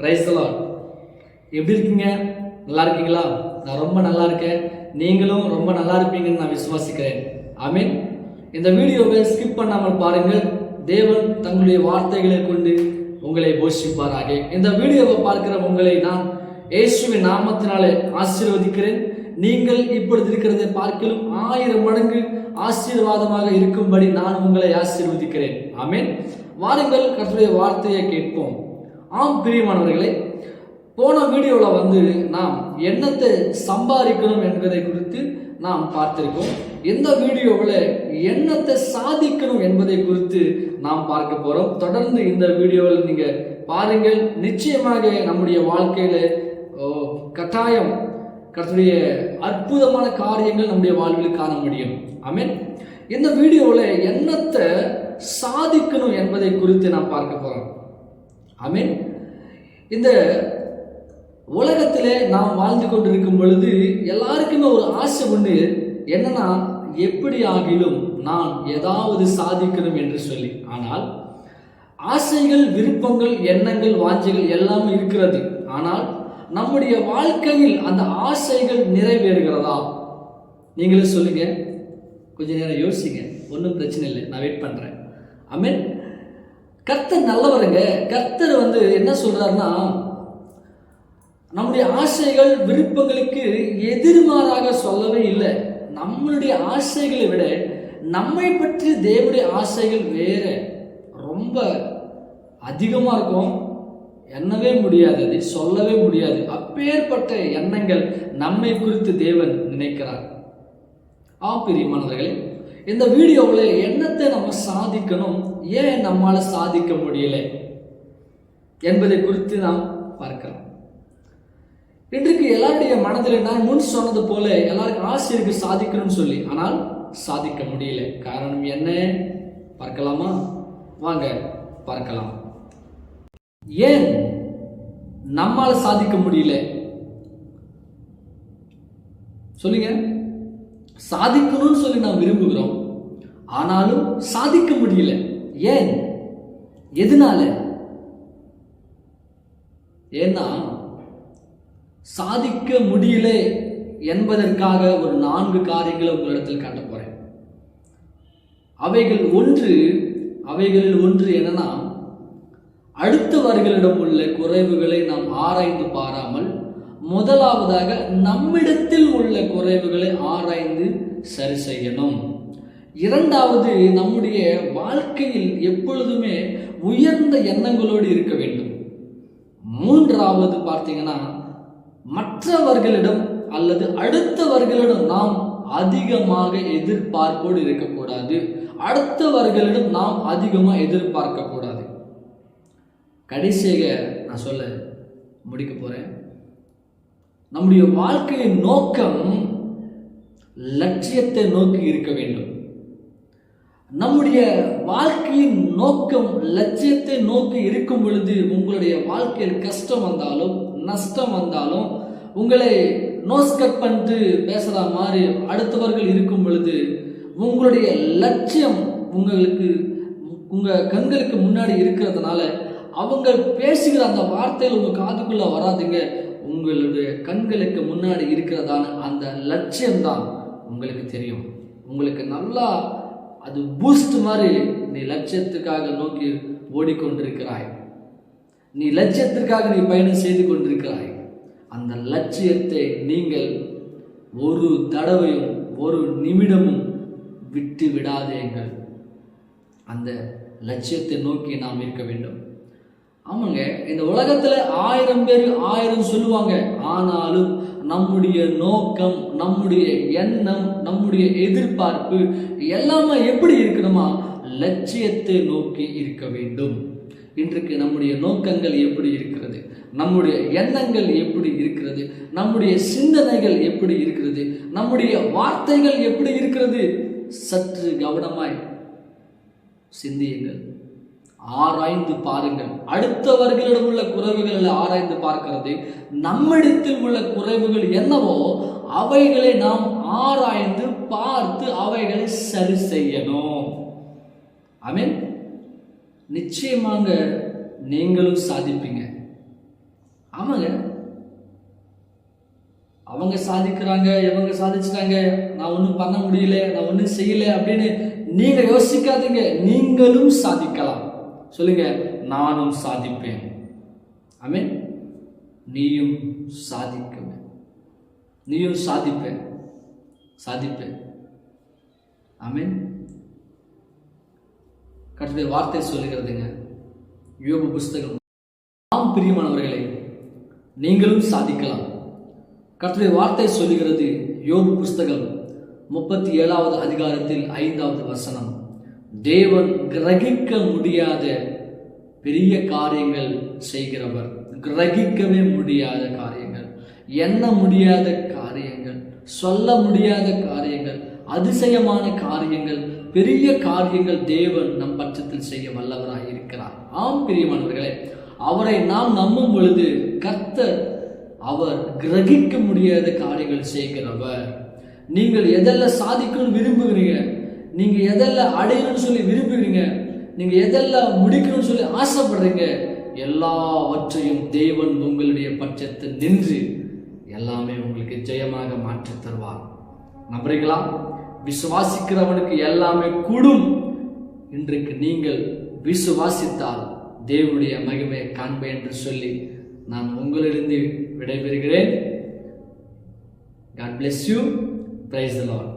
பிரைஸ்லாம் எப்படி இருக்கீங்க? நல்லா இருக்கீங்களா? நான் ரொம்ப நல்லா இருக்கேன். நீங்களும் ரொம்ப நல்லா இருப்பீங்கன்னு நான் விசுவாசிக்கிறேன். ஆமீன் இந்த வீடியோவை ஸ்கிப் பண்ணாமல் பாருங்கள். தேவன் தங்களுடைய வார்த்தைகளை கொண்டு உங்களை போஷிப்பாராக. இந்த வீடியோவை பார்க்கிற உங்களை நான் இயேசுவின் நாமத்தினாலே ஆசீர்வதிக்கிறேன். நீங்கள் இப்பொழுது இருக்கிறதை பார்க்கலும் ஆயிரம் மடங்கு ஆசீர்வாதமாக இருக்கும்படி நான் உங்களை ஆசீர்வதிக்கிறேன். ஆமென் வாருங்கள் கற்றுடைய வார்த்தையை கேட்போம். ஆம் பிரியமானவர்களே போன வீடியோவில் வந்து நாம் என்னத்தை சம்பாதிக்கணும் என்பதை குறித்து நாம் பார்த்திருக்கோம். இந்த வீடியோவில் எண்ணத்தை சாதிக்கணும் என்பதை குறித்து நாம் பார்க்க போகிறோம் தொடர்ந்து இந்த வீடியோவில் நீங்கள் பாருங்கள். நிச்சயமாக நம்முடைய வாழ்க்கையில் ஓ, கட்டாயம் கர்த்தருடைய அற்புதமான காரியங்கள் நம்முடைய வாழ்வில் காண முடியும். அமீன் இந்த வீடியோவில் எண்ணத்தை சாதிக்கணும் என்பதை குறித்து நாம் பார்க்க போகிறோம் ஆமென். இந்த உலகத்தில் நாம் வாழ்ந்து கொண்டிருக்கும் பொழுது எல்லாருக்குமே ஒரு ஆசை உண்டு. என்னன்னா எப்படி ஆகிலும் நான் ஏதாவது சாதிக்கணும் என்று சொல்லி. ஆனால் ஆசைகள் விருப்பங்கள் எண்ணங்கள் வாஞ்சைகள் எல்லாமே இருக்கிறது. ஆனால் நம்முடைய வாழ்க்கையில் அந்த ஆசைகள் நிறைவேறுகிறதா? நீங்களே சொல்லுங்க. கொஞ்ச நேரம் யோசிங்க. ஒன்றும் பிரச்சனை இல்லை. நான் வெயிட் பண்ணுறேன் அமீன் கர்த்தர் நல்லவருங்க. கர்த்தர் வந்து என்ன சொல்கிறாருன்னா நம்முடைய ஆசைகள் விருப்பங்களுக்கு எதிர்மாறாக சொல்லவே இல்லை. நம்மளுடைய ஆசைகளை விட நம்மை பற்றி தேவனுடைய ஆசைகள் வேற. ரொம்ப அதிகமாக இருக்கும். எண்ணவே முடியாது. அதை சொல்லவே முடியாது. அப்பேற்பட்ட எண்ணங்கள் நம்மை குறித்து தேவன் நினைக்கிறார். ஆ பிரியமானவர்களே இந்த வீடியோவில் என்னத்தை நம்ம சாதிக்கணும்? ஏன் நம்மால் சாதிக்க முடியல? என்பதை குறித்து நாம் பார்க்கலாம் இன்றைக்கு எல்லாருடைய மனதில் நான் முன் சொன்னது போல எல்லாருக்கும் ஆசை இருக்கு சாதிக்கணும்னு சொல்லி. ஆனால் சாதிக்க முடியல. காரணம் என்ன? பார்க்கலாமா? வாங்க பார்க்கலாம். ஏன் நம்மால் சாதிக்க முடியல? சொல்லுங்க. சாதிக்கணும்னு சொல்லி நாம் விரும்புகிறோம். ஆனாலும் சாதிக்க முடியல. ஏன்? எதனால? ஏன்னா சாதிக்க முடியல என்பதற்காக ஒரு நான்கு காரியங்களை உங்களிடத்தில் காட்ட போறேன். அவைகள் ஒன்று அவைகளில் ஒன்று என்னன்னா அடுத்தவர்களிடம் உள்ள குறைவுகளை நாம் ஆராய்ந்து பாராமல் முதலாவதாக நம்மிடத்தில் உள்ள குறைவுகளை ஆராய்ந்து சரி செய்யணும். இரண்டாவது நம்முடைய வாழ்க்கையில் எப்பொழுதுமே உயர்ந்த எண்ணங்களோடு இருக்க வேண்டும். மூன்றாவது பார்த்தீங்கன்னா மற்றவர்களிடம் அல்லது அடுத்தவர்களிடம் நாம் அதிகமாக எதிர்பார்ப்போடு இருக்கக்கூடாது. அடுத்தவர்களிடம் நாம் அதிகமாக எதிர்பார்க்கக்கூடாது. கடைசியாக நான் சொல்ல முடிக்க போகிறேன் நம்முடைய வாழ்க்கையின் நோக்கம் லட்சியத்தை நோக்கி இருக்க வேண்டும். நம்முடைய வாழ்க்கையின் நோக்கம் லட்சியத்தை நோக்கி இருக்கும் பொழுது உங்களுடைய வாழ்க்கையில் கஷ்டம் வந்தாலும் நஷ்டம் வந்தாலும் உங்களை நோஸ் கட் பண்ணிட்டு பேசுகிற மாதிரி அடுத்தவர்கள் இருக்கும் பொழுது உங்களுடைய லட்சியம் உங்களுக்கு உங்கள் கண்களுக்கு முன்னாடி இருக்கிறதுனால அவங்க பேசுகிற அந்த வார்த்தையில் உங்கள் காதுக்குள்ளே வராதுங்க. உங்களுடைய கண்களுக்கு முன்னாடி இருக்கிறதான அந்த லட்சியம்தான் உங்களுக்கு தெரியும். உங்களுக்கு நல்லா அது பூஸ்ட் மாதிரி நீ லட்சியத்துக்காக நோக்கி ஓடிக்கொண்டிருக்கிறாய். நீ லட்சியத்திற்காக நீ பயணம் செய்து கொண்டிருக்கிறாய். அந்த லட்சியத்தை நீங்கள் ஒரு தடவையும் ஒரு நிமிடமும் விட்டு விடாதேங்கள் அந்த லட்சியத்தை நோக்கி நாம் இருக்க வேண்டும். ஆமாங்க இந்த உலகத்துல ஆயிரம் பேர் ஆயிரம் சொல்லுவாங்க. ஆனாலும் நம்முடைய நோக்கம் நம்முடைய எண்ணம் நம்முடைய எதிர்பார்ப்பு எல்லாமே எப்படி இருக்கணுமா? லட்சியத்தை நோக்கி இருக்க வேண்டும். இன்றைக்கு நம்முடைய நோக்கங்கள் எப்படி இருக்கிறது? நம்முடைய எண்ணங்கள் எப்படி இருக்கிறது? நம்முடைய சிந்தனைகள் எப்படி இருக்கிறது? நம்முடைய வார்த்தைகள் எப்படி இருக்கிறது? சற்று கவனமாய் சிந்தியுங்கள். ஆராய்ந்து பாருங்கள். அடுத்தவர்களிடம் உள்ள குறைவுகளை ஆராய்ந்து பார்க்கிறது. நம்மிடத்தில் உள்ள குறைவுகள் என்னவோ அவைகளை நாம் ஆராய்ந்து பார்த்து அவைகளை சரி செய்யணும். ஐ மீன் நிச்சயமாக நீங்களும் சாதிப்பீங்க. ஆமாங்க. அவங்க சாதிக்கிறாங்க இவங்க சாதிச்சிட்டாங்க நான் ஒன்றும் பண்ண முடியல நான் ஒன்றும் செய்யல அப்படின்னு நீங்கள் யோசிக்காதீங்க. நீங்களும் சாதிக்கலாம். சொல்லுங்க நானும் சாதிப்பேன். ஆமென். நீயும் சாதிக்குவேன் நீயும் சாதிப்பேன் சாதிப்பேன் ஆமீன். கட்டுரை வார்த்தை சொல்லுகிறதுங்க. யோக புஸ்தகம். ஆம் பிரியமானவர்களே நீங்களும் சாதிக்கலாம். கர்த்தருடைய வார்த்தை சொல்லுகிறது யோபு புஸ்தகம் முப்பத்தி ஏழாவது அதிகாரத்தில் ஐந்தாவது வசனம். தேவன் கிரகிக்க முடியாத பெரிய காரியங்கள் செய்கிறவர். கிரகிக்கவே முடியாத காரியங்கள். எண்ண முடியாத காரியங்கள். சொல்ல முடியாத காரியங்கள். அதிசயமான காரியங்கள். பெரிய காரியங்கள் தேவன் நம் பட்சத்தில் செய்ய வல்லவராக இருக்கிறார். ஆம் பிரியமானவர்களே அவரை நாம் நம்பும் பொழுது கர்த்தர் அவர் கிரகிக்க முடியாத காரியங்கள் செய்கிறவர். நீங்கள் எதெல்லாம் சாதிக்கணும்னு விரும்புகிறீங்க? நீங்க எதெல்லாம் அடையணும்னு சொல்லி விரும்புகிறீங்க நீங்க எதெல்லாம் முடிக்கணும்னு சொல்லி ஆசைப்படுறீங்க எல்லாவற்றையும் தேவன் உங்களுடைய பட்சத்தில் நின்று எல்லாமே உங்களுக்கு ஜெயமாக மாற்றி தருவார். நம்புறீங்களா? விசுவாசிக்கிறவனுக்கு எல்லாமே கூடும். இன்றைக்கு நீங்கள் விசுவாசித்தால் தேவனுடைய மகிமையை காண்பேன் என்று சொல்லி நான் உங்களிடந்து விடைபெறுகிறேன். God bless you praise Lord